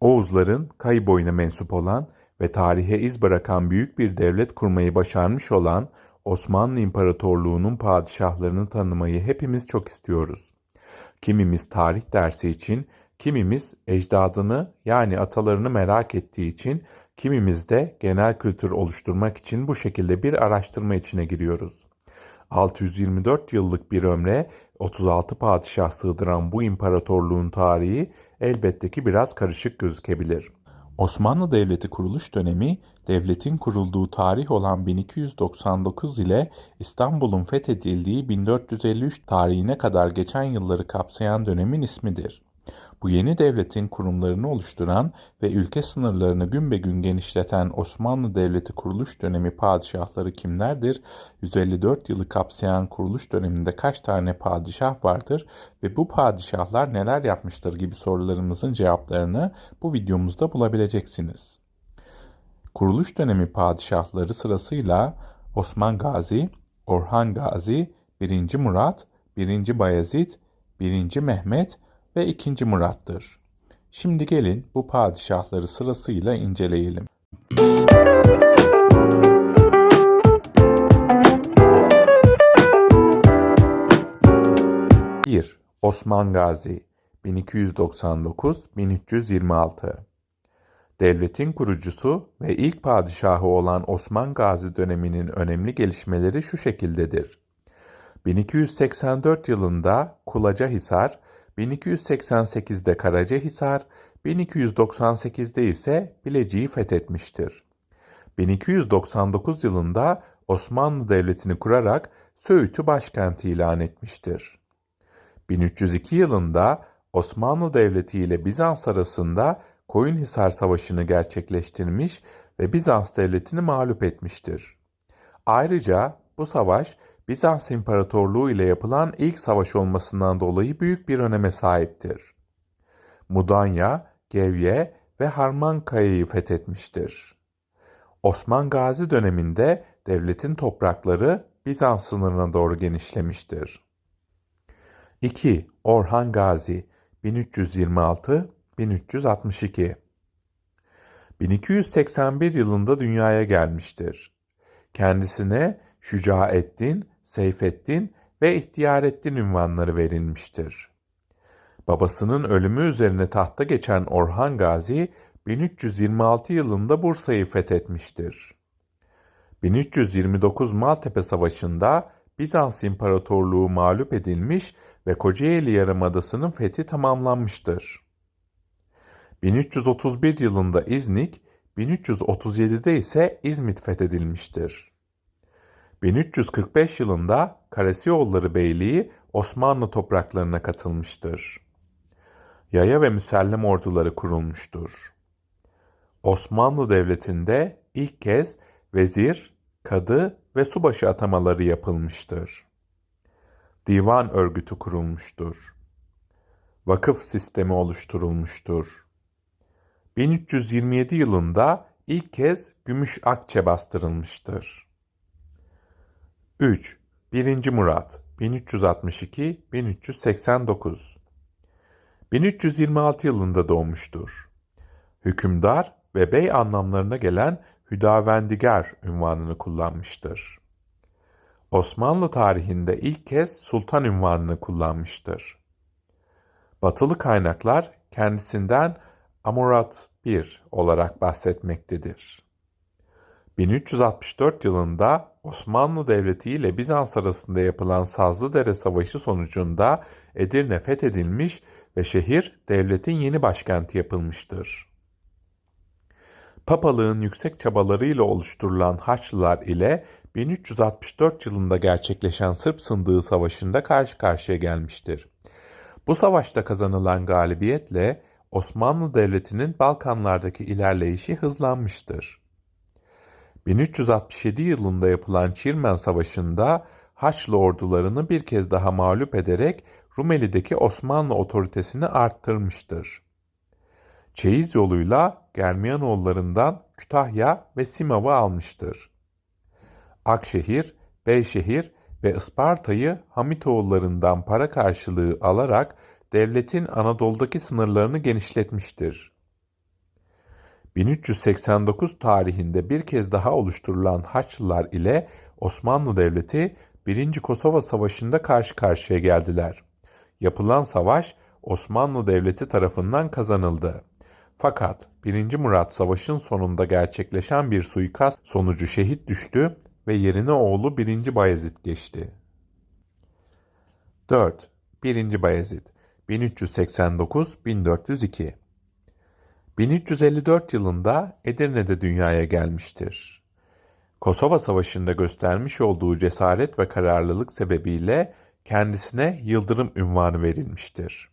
Oğuzların kayı boyuna mensup olan ve tarihe iz bırakan büyük bir devlet kurmayı başarmış olan Osmanlı İmparatorluğu'nun padişahlarını tanımayı hepimiz çok istiyoruz. Kimimiz tarih dersi için, kimimiz ecdadını yani atalarını merak ettiği için, kimimiz de genel kültür oluşturmak için bu şekilde bir araştırma içine giriyoruz. 624 yıllık bir ömre 36 padişah sığdıran bu imparatorluğun tarihi elbette ki biraz karışık gözükebilir. Osmanlı Devleti kuruluş dönemi devletin kurulduğu tarih olan 1299 ile İstanbul'un fethedildiği 1453 tarihine kadar geçen yılları kapsayan dönemin ismidir. Bu yeni devletin kurumlarını oluşturan ve ülke sınırlarını gün be gün genişleten Osmanlı Devleti kuruluş dönemi padişahları kimlerdir? 154 yılı kapsayan kuruluş döneminde kaç tane padişah vardır ve bu padişahlar neler yapmıştır gibi sorularımızın cevaplarını bu videomuzda bulabileceksiniz. Kuruluş dönemi padişahları sırasıyla Osman Gazi, Orhan Gazi, 1. Murat, 1. Bayezid, 1. Mehmet ve 2. Murat'tır. Şimdi gelin bu padişahları sırasıyla inceleyelim. 1. Osman Gazi 1299-1326 Devletin kurucusu ve ilk padişahı olan Osman Gazi döneminin önemli gelişmeleri şu şekildedir. 1284 yılında Kulacahisar, 1288'de Karacahisar, 1298'de ise Bilecik'i fethetmiştir. 1299 yılında Osmanlı Devleti'ni kurarak Söğüt'ü başkenti ilan etmiştir. 1302 yılında Osmanlı Devleti ile Bizans arasında Koyunhisar Savaşı'nı gerçekleştirmiş ve Bizans Devleti'ni mağlup etmiştir. Ayrıca bu savaş Bizans İmparatorluğu ile yapılan ilk savaş olmasından dolayı büyük bir öneme sahiptir. Mudanya, Gevye ve Harmankaya'yı fethetmiştir. Osman Gazi döneminde devletin toprakları Bizans sınırına doğru genişlemiştir. 2. Orhan Gazi 1326-1362 1281 yılında dünyaya gelmiştir. Kendisine Şücaettin, Seyfettin ve İhtiyarettin ünvanları verilmiştir. Babasının ölümü üzerine tahta geçen Orhan Gazi 1326 yılında Bursa'yı fethetmiştir. 1329 Maltepe Savaşı'nda Bizans İmparatorluğu mağlup edilmiş ve Kocaeli Yarımadası'nın fethi tamamlanmıştır. 1331 yılında İznik, 1337'de ise İzmit fethedilmiştir. 1345 yılında Karasioğulları Beyliği Osmanlı topraklarına katılmıştır. Yaya ve müsellem orduları kurulmuştur. Osmanlı Devleti'nde ilk kez vezir, kadı ve subaşı atamaları yapılmıştır. Divan örgütü kurulmuştur. Vakıf sistemi oluşturulmuştur. 1327 yılında ilk kez gümüş akçe bastırılmıştır. 3. 1. Murat 1362-1389 1326 yılında doğmuştur. Hükümdar ve bey anlamlarına gelen Hüdavendigar ünvanını kullanmıştır. Osmanlı tarihinde ilk kez sultan ünvanını kullanmıştır. Batılı kaynaklar kendisinden Amurat I olarak bahsetmektedir. 1364 yılında Osmanlı Devleti ile Bizans arasında yapılan Sazlıdere Savaşı sonucunda Edirne fethedilmiş ve şehir devletin yeni başkenti yapılmıştır. Papalığın yüksek çabalarıyla oluşturulan Haçlılar ile 1364 yılında gerçekleşen Sırp Sındığı Savaşı'nda karşı karşıya gelmiştir. Bu savaşta kazanılan galibiyetle Osmanlı Devleti'nin Balkanlardaki ilerleyişi hızlanmıştır. 1367 yılında yapılan Çirmen Savaşı'nda Haçlı ordularını bir kez daha mağlup ederek Rumeli'deki Osmanlı otoritesini arttırmıştır. Çeyiz yoluyla Germiyanoğullarından Kütahya ve Simav'ı almıştır. Akşehir, Beyşehir ve Isparta'yı Hamitoğullarından para karşılığı alarak devletin Anadolu'daki sınırlarını genişletmiştir. 1389 tarihinde bir kez daha oluşturulan Haçlılar ile Osmanlı Devleti 1. Kosova Savaşı'nda karşı karşıya geldiler. Yapılan savaş Osmanlı Devleti tarafından kazanıldı. Fakat 1. Murat savaşın sonunda gerçekleşen bir suikast sonucu şehit düştü ve yerine oğlu 1. Bayezid geçti. 4. 1. Bayezid 1389-1402 1354 yılında Edirne'de dünyaya gelmiştir. Kosova Savaşı'nda göstermiş olduğu cesaret ve kararlılık sebebiyle kendisine Yıldırım ünvanı verilmiştir.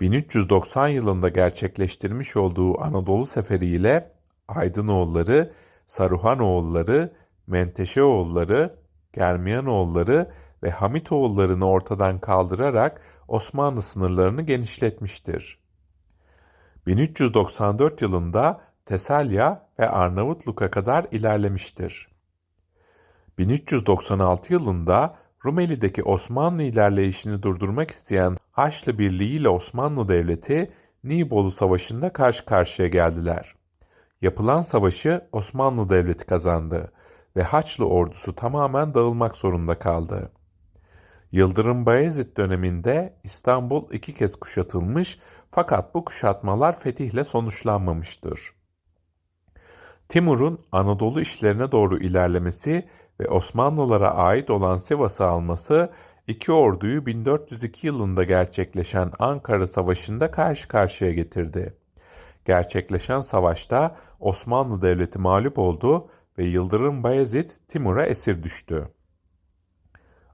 1390 yılında gerçekleştirmiş olduğu Anadolu seferiyle Aydınoğulları, Saruhanoğulları, Menteşeoğulları, Germiyanoğulları ve Hamitoğullarını ortadan kaldırarak Osmanlı sınırlarını genişletmiştir. 1394 yılında Tesalya ve Arnavutluk'a kadar ilerlemiştir. 1396 yılında Rumeli'deki Osmanlı ilerleyişini durdurmak isteyen Haçlı Birliği ile Osmanlı Devleti Nibolu Savaşı'nda karşı karşıya geldiler. Yapılan savaşı Osmanlı Devleti kazandı ve Haçlı ordusu tamamen dağılmak zorunda kaldı. Yıldırım Bayezid döneminde İstanbul iki kez kuşatılmış fakat bu kuşatmalar fetihle sonuçlanmamıştır. Timur'un Anadolu işlerine doğru ilerlemesi ve Osmanlılara ait olan Sivas'ı alması iki orduyu 1402 yılında gerçekleşen Ankara Savaşı'nda karşı karşıya getirdi. Gerçekleşen savaşta Osmanlı Devleti mağlup oldu ve Yıldırım Bayezid Timur'a esir düştü.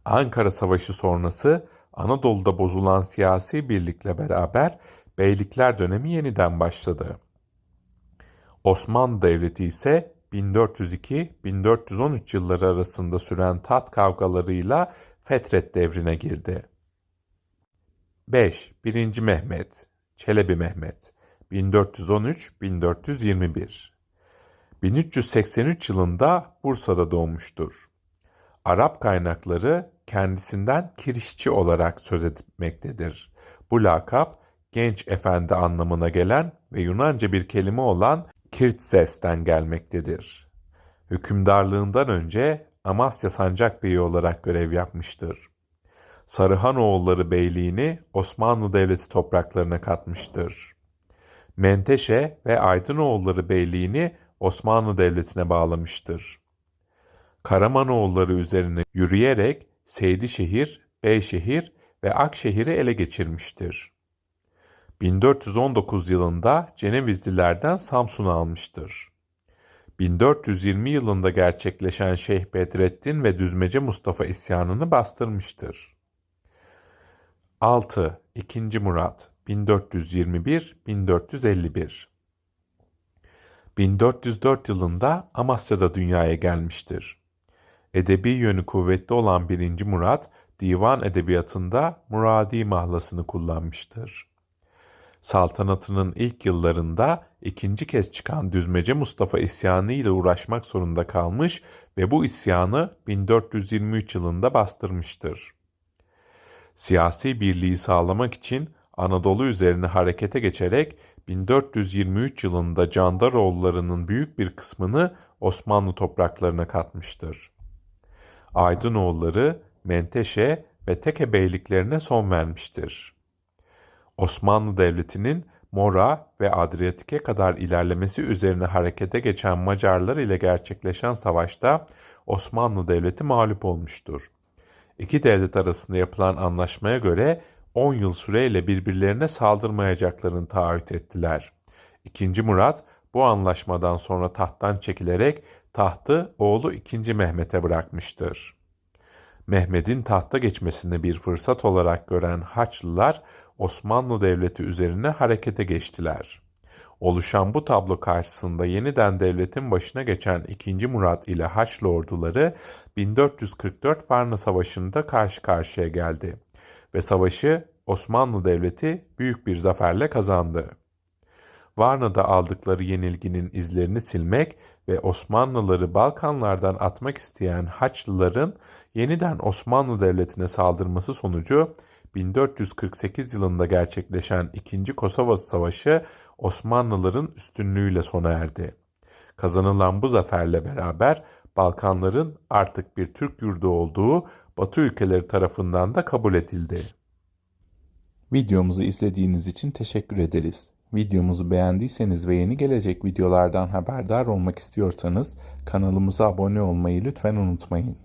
Ankara Savaşı sonrası Anadolu'da bozulan siyasi birlikle beraber beylikler dönemi yeniden başladı. Osmanlı Devleti ise 1402-1413 yılları arasında süren tat kavgalarıyla Fetret devrine girdi. 5. 1. Mehmet Çelebi Mehmet 1413-1421 1383 yılında Bursa'da doğmuştur. Arap kaynakları kendisinden kirişçi olarak söz etmektedir. Bu lakap genç efendi anlamına gelen ve Yunanca bir kelime olan Kirtses'ten gelmektedir. Hükümdarlığından önce Amasya Sancak Beyi olarak görev yapmıştır. Sarıhanoğulları Beyliğini Osmanlı Devleti topraklarına katmıştır. Menteşe ve Aydınoğulları Beyliğini Osmanlı Devleti'ne bağlamıştır. Karamanoğulları üzerine yürüyerek Seydişehir, Beyşehir ve Akşehir'i ele geçirmiştir. 1419 yılında Cenevizlilerden Samsun'u almıştır. 1420 yılında gerçekleşen Şeyh Bedrettin ve Düzmece Mustafa isyanını bastırmıştır. 6. 2. Murat 1421-1451 1404 yılında Amasya'da dünyaya gelmiştir. Edebi yönü kuvvetli olan 1. Murat, divan edebiyatında Muradi mahlasını kullanmıştır. Saltanatının ilk yıllarında ikinci kez çıkan Düzmece Mustafa isyanı ile uğraşmak zorunda kalmış ve bu isyanı 1423 yılında bastırmıştır. Siyasi birliği sağlamak için Anadolu üzerine harekete geçerek 1423 yılında Candaroğullarının büyük bir kısmını Osmanlı topraklarına katmıştır. Aydınoğulları, Menteşe ve Teke beyliklerine son vermiştir. Osmanlı Devleti'nin Mora ve Adriyatik'e kadar ilerlemesi üzerine harekete geçen Macarlar ile gerçekleşen savaşta Osmanlı Devleti mağlup olmuştur. İki devlet arasında yapılan anlaşmaya göre 10 yıl süreyle birbirlerine saldırmayacaklarını taahhüt ettiler. İkinci Murat bu anlaşmadan sonra tahttan çekilerek tahtı oğlu 2. Mehmet'e bırakmıştır. Mehmet'in tahta geçmesini bir fırsat olarak gören Haçlılar Osmanlı Devleti üzerine harekete geçtiler. Oluşan bu tablo karşısında yeniden devletin başına geçen 2. Murat ile Haçlı orduları 1444 Varna Savaşı'nda karşı karşıya geldi ve savaşı Osmanlı Devleti büyük bir zaferle kazandı. Varna'da aldıkları yenilginin izlerini silmek ve Osmanlıları Balkanlardan atmak isteyen Haçlıların yeniden Osmanlı Devleti'ne saldırması sonucu 1448 yılında gerçekleşen 2. Kosova Savaşı Osmanlıların üstünlüğüyle sona erdi. Kazanılan bu zaferle beraber Balkanların artık bir Türk yurdu olduğu Batı ülkeleri tarafından da kabul edildi. Videomuzu izlediğiniz için teşekkür ederiz. Videomuzu beğendiyseniz ve yeni gelecek videolardan haberdar olmak istiyorsanız kanalımıza abone olmayı lütfen unutmayın.